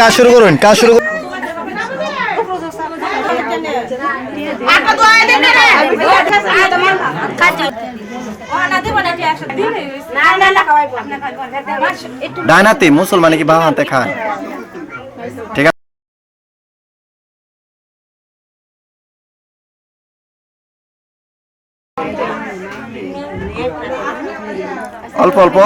কাজ শুরু করুন কাজ শুরু করুন। ডাইনাতে মুসলমানে কি বাম হাতে খায়? ঠিক আছে। অল্প অল্প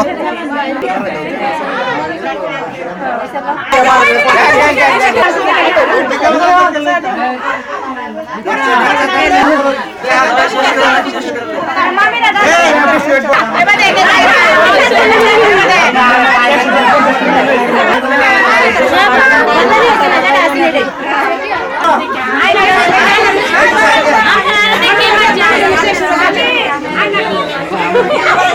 দেখো।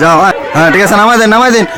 যাও হ্যাঁ ঠিক আছে নামাই দেন নামাই দিন।